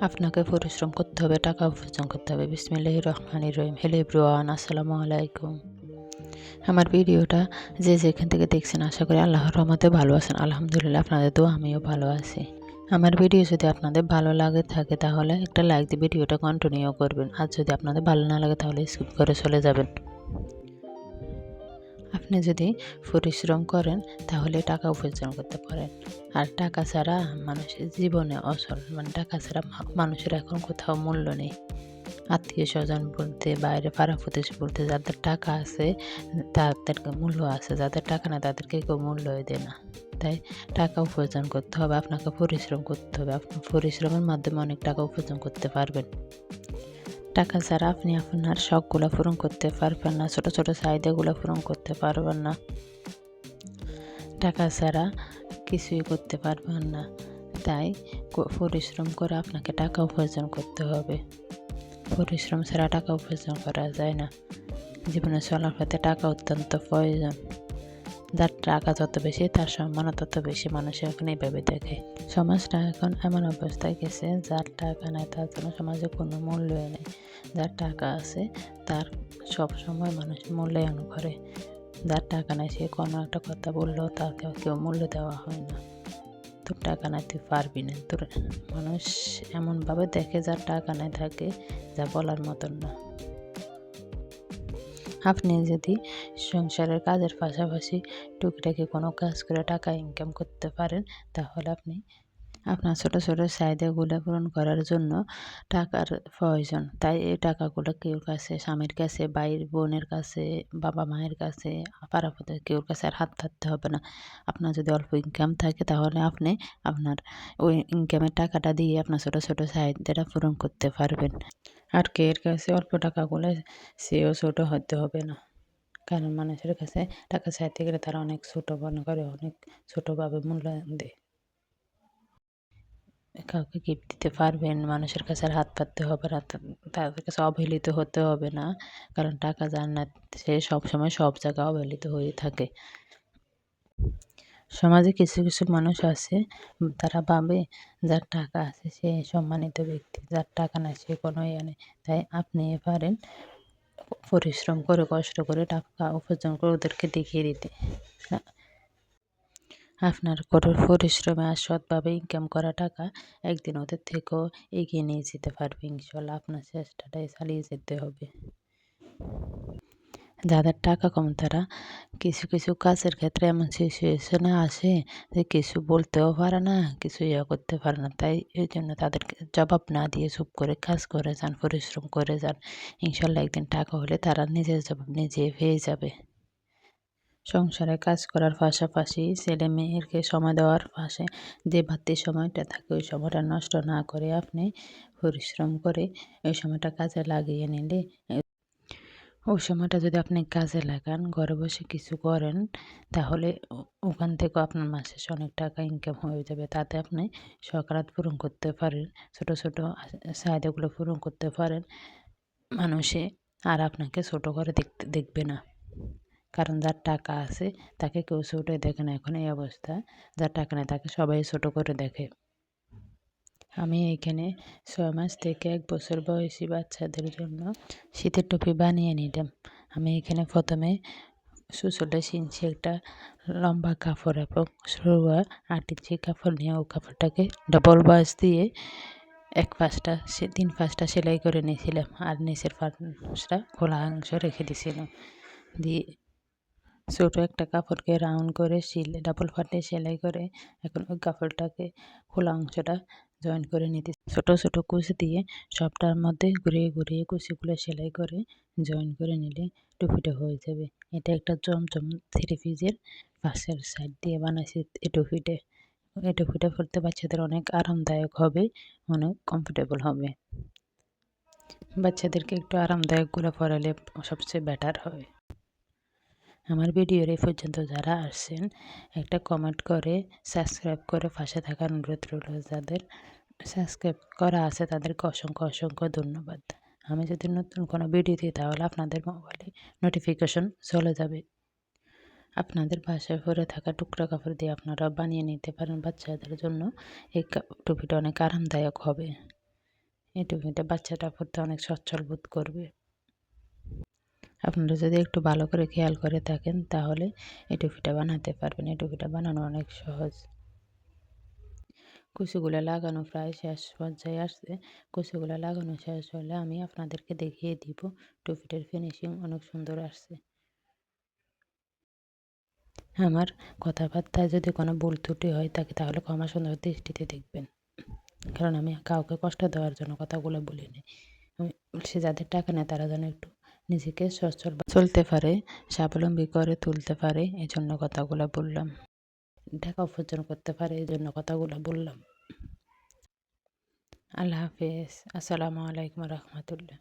আপনাকে পরিশ্রম করতে হবে, টাকা উপার্জন করতে হবে। বিসমিল্লাহ রহমান রহিম। হেলো এভরিওয়ান আসসালামু আলাইকুম। আমার ভিডিওটা যে যেখান থেকে দেখছেন, আশা করি আল্লাহর রহমতে ভালো আছেন। আলহামদুলিল্লাহ, আপনাদের তো আমিও ভালো আছি। আমার ভিডিও যদি আপনাদের ভালো লাগে থাকে, তাহলে একটা লাইক দিয়ে ভিডিওটা কন্টিনিউ করবেন। আর যদি আপনাদের ভালো না লাগে, তাহলে স্কিপ করে চলে যাবেন। আপনি যদি পরিশ্রম করেন, তাহলে টাকা উপার্জন করতে পারেন। আর টাকা ছাড়া মানুষের জীবনে অসল মানে টাকা ছাড়া মানুষের এখন কোথাও মূল্য নেই। আত্মীয় স্বজন বলতে, বাইরে পাড়া প্রতিবেশী বলতে, যাদের টাকা আছে তাদেরকে মূল্য আছে, যাদের টাকা না তাদেরকে কেউ মূল্যই দেয় না। তাই টাকা উপার্জন করতে হবে, আপনাকে পরিশ্রম করতে হবে। আপনার পরিশ্রমের মাধ্যমে অনেক টাকা উপার্জন করতে পারবেন। টাকা ছাড়া আপনি আপনার শখগুলো পূরণ করতে পারবেন না, ছোট ছোট চাহিদাগুলো পূরণ করতে পারবেন না। টাকা ছাড়া কিছুই করতে পারবেন না। তাই পরিশ্রম করে আপনাকে টাকা উপার্জন করতে হবে। পরিশ্রম ছাড়া টাকা উপার্জন করা যায় না। জীবনে চলার পথে টাকা অত্যন্ত প্রয়োজন। যার টাকা যত বেশি, তার সম্মানও তত বেশি মানুষ এখন এইভাবে দেখে। সমাজটা এখন এমন অবস্থায় গেছে, যার টাকা নেই, তার জন্য সমাজে কোনো মূল্য নেই। যার টাকা আছে, তার সব সময় মানুষ মূল্যায়ন করে। যার টাকা নেই, সে কোনো একটা কথা বললেও তাকে কেউ মূল্য দেওয়া হয় না। তোর টাকা নাই, তুই পারবি না। তোর মানুষ এমনভাবে দেখে যার টাকা নেই থাকে যা বলার মতন না। আপনি যদি সংসারের কাজের পাশাপাশি টুকিটাকি কোনো কাজ করে টাকা ইনকাম করতে পারেন, তাহলে আপনি আপনার ছোট ছোট চাহিদাগুলো পূরণ করার জন্য টাকার প্রয়োজন। তাই এই টাকাগুলো কেউ কাছে, স্বামীর কাছে, ভাইয়ের বোনের কাছে, বাবা মায়ের কাছে পাড়াপথে কেউর কাছে আর হাত থাকতে হবে না। আপনার যদি অল্প ইনকাম থাকে তাহলে আপনি আপনার ওই ইনকামের টাকাটা দিয়ে আপনার ছোট ছোট চাহিদাটা পূরণ করতে পারবেন। আর কে এর কাছে অল্প টাকাগুলো সেও ছোট হতে হবে না। কারণ মানুষের কাছে টাকা চাইতে গেলে তারা অনেক ছোটো মনে করে, অনেক ছোটোভাবে মূল্যায়ন দেয়। কাউকে গিফট দিতে পারবেন, মানুষের কাছে হাত পাততে হবে না তাদের কাছে অবহেলিত হতে হবে না, কারণ টাকা না, সে সবসময় সব জায়গায় অবহেলিত হয়ে থাকে। সমাজে কিছু কিছু মানুষ আছে, তারা ভাবে যার টাকা আছে সে সম্মানিত ব্যক্তি, যার টাকা নাই সে কোনো ইয়ে নেই, তাই আপনি এ পারেন পরিশ্রম করে, কষ্ট করে টাকা উপার্জন করে ওদেরকে দেখিয়ে দিতে। আপনার কঠোর পরিশ্রমে আর সৎভাবে ইনকাম করা টাকা একদিন ওদের থেকেও এগিয়ে নিয়ে যেতে পারবে, ইনশাল্লাহ আপনার চেষ্টাটাই চালিয়ে যেতে হবে। যাদের টাকা কম তারা কিছু কিছু কাজের ক্ষেত্রে এমন সিচুয়েশনে আসে যে কিছু বলতেও পারে না, কিছু ইয়ে করতে পারে না, তাই এই জন্য তাদেরকে জবাব না দিয়ে চুপ করে কাজ করে যান, পরিশ্রম করে যান। ইনশাল্লাহ একদিন টাকা হলে তারা নিজের জবাব নিজে পেয়ে যাবে। সংসারে কাজ করার পাশাপাশি ছেলে মেয়েরকে সময় দেওয়ার পাশে যে বাড়তি সময়টা থাকে, ওই সময়টা নষ্ট না করে আপনি পরিশ্রম করে ওই সময়টা কাজে লাগিয়ে নিলে, ওই সময়টা যদি আপনি কাজে লাগান, ঘরে বসে কিছু করেন, তাহলে ওখান থেকেও আপনার মাসে অনেক টাকা ইনকাম হয়ে যাবে। তাতে আপনি সকারাত পূরণ করতে পারেন, ছোট ছোট চাহিদাগুলো পূরণ করতে পারেন। মানুষে আর আপনাকে ছোট করে দেখতে, দেখবে না। কারণ যার টাকা আছে তাকে কেউ ছোটো দেখে না, এখন এই অবস্থা যার টাকা নেই তাকে সবাই ছোট করে দেখে। আমি এখানে ছয় মাস থেকে এক বছর বয়সী বাচ্চাদের জন্য শীতের টুপি বানিয়ে নিলাম আমি এখানে প্রথমে সুচল্লিশ ইঞ্চি একটা লম্বা কাপড় এবং সরুয়া আট ইঞ্চি কাপড় নিয়ে ও কাপড়টাকে ডবল বাস দিয়ে এক পাশটা সে, তিন পাঁচটা সেলাই করে নিয়েছিলাম। আর নিচের পাশটা খোলা অংশ রেখে দিয়েছিলাম। দিয়ে ছোটো একটা কাপড়কে রাউন্ড করে সিলে, ডাবল ফাটে সেলাই করে এখন ওই কাপড়টাকে খোলা অংশটা জয়েন করে নিতে ছোটো ছোটো কুচি দিয়ে সবটার মধ্যে ঘুরিয়ে ঘুরিয়ে কুচিগুলো সেলাই করে জয়েন করে নিলে টুপিটা হয়ে যাবে। এটা একটা জমজম থ্রি পিসের পাশের সাইড দিয়ে বানাইছি এই টুপিটা। এই টুপিটা পরতে বাচ্চাদের অনেক আরামদায়ক হবে, অনেক কমফোর্টেবল হবে। বাচ্চাদেরকে একটু আরামদায়কগুলো পরালে সবচেয়ে বেটার হবে আমার ভিডিওর এই পর্যন্ত যারা আসছেন, একটা কমেন্ট করে সাবস্ক্রাইব করে পাশে থাকার অনুরোধ রইল। যাদের সাবস্ক্রাইব করা আছে, তাদেরকে অসংখ্য অসংখ্য ধন্যবাদ। আমি যদি নতুন কোনো ভিডিও দিই, তাহলে আপনাদের মোবাইলে নোটিফিকেশন চলে যাবে। আপনাদের বাসায় পরে থাকা টুকরা কাপড় দিয়ে আপনারা বানিয়ে নিতে পারেন বাচ্চাদের জন্য। এই টুপিটা অনেক আরামদায়ক হবে। এই টুপিটা বাচ্চাটা পরতে অনেক সচ্ছল বোধ করবে। আপনারা যদি একটু ভালো করে খেয়াল করে থাকেন, তাহলে এই টুপিটা বানাতে পারবেন। এই টুপিটা বানানো অনেক সহজ। কুচিগুলো লাগানো প্রায় শেষ পর্যায়ে আসছে। কুচিগুলো লাগানো শেষ হলে আমি আপনাদেরকে দেখিয়ে দিব টুপিটার ফিনিশিং অনেক সুন্দর আসছে। আমার কথাবার্তায় যদি কোনো ভুল ত্রুটি হয় থাকে, তাহলে ক্ষমা সুন্দর দৃষ্টিতে দেখবেন। কারণ আমি কাউকে কষ্ট দেওয়ার জন্য কথাগুলো বলিনি। আমি সে যাদের টাকা নেয়, তারা যেন একটু নিজেকে সচ্ছল চলতে পারে স্বাবলম্বী করে তুলতে পারে এই জন্য কথাগুলো বললাম। টাকা উপার্জন করতে পারে এই জন্য কথাগুলো বললাম। আল্লাহ হাফেজ। আসসালামু আলাইকুম রহমতুল্লাহ।